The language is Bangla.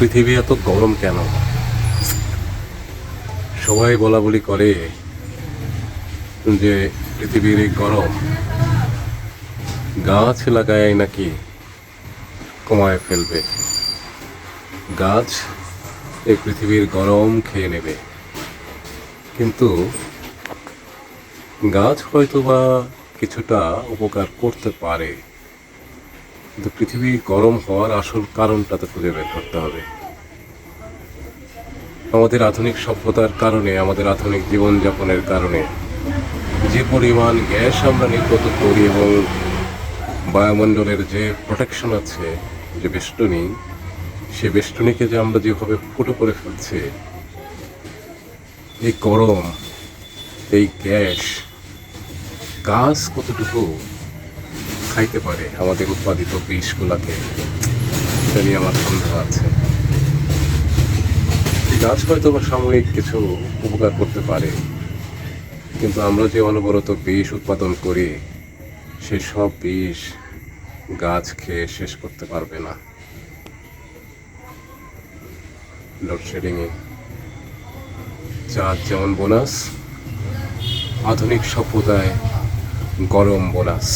পৃথিবী এত গরম কেন? সবাই বলা বলি করে যে পৃথিবীর এই গরম গাছ লাগায় নাকি কমায় ফেলবে। গাছ এই পৃথিবীর গরম খেয়ে নেবে। কিন্তু গাছ হয়তো বা কিছুটা উপকার করতে পারে। কিন্তু পৃথিবী গরম হওয়ার আসল কারণটা তো খুঁজে বের করতে হবে। আমাদের আধুনিক সভ্যতার কারণে, আমাদের আধুনিক জীবনযাপনের কারণে যে পরিমাণ গ্যাস আমরা নির্গত করি এবং বায়ুমণ্ডলের যে প্রোটেকশন আছে, যে বেষ্টনী, সে বেষ্টনীকে যে আমরা যেভাবে ফুটো করে ফেলছি, এই গরম, এই গ্যাস, গাছ কতটুকু খাইতে পারে। আমাদের উৎপাদিত বিষগুলাকে এটা আমার সন্দেহ আছে। গাছ হয়তো বা সাময়িক কিছু উপকার করতে পারে, কিন্তু আমরা যে অনবরত বিষ উৎপাদন করি সেই সব বিষ গাছ খেয়ে শেষ করতে পারবে না। লোডশেডিংয়ে চাঁদ যেমন বোনাস, আধুনিক সভ্যতায় গরম বোনাস।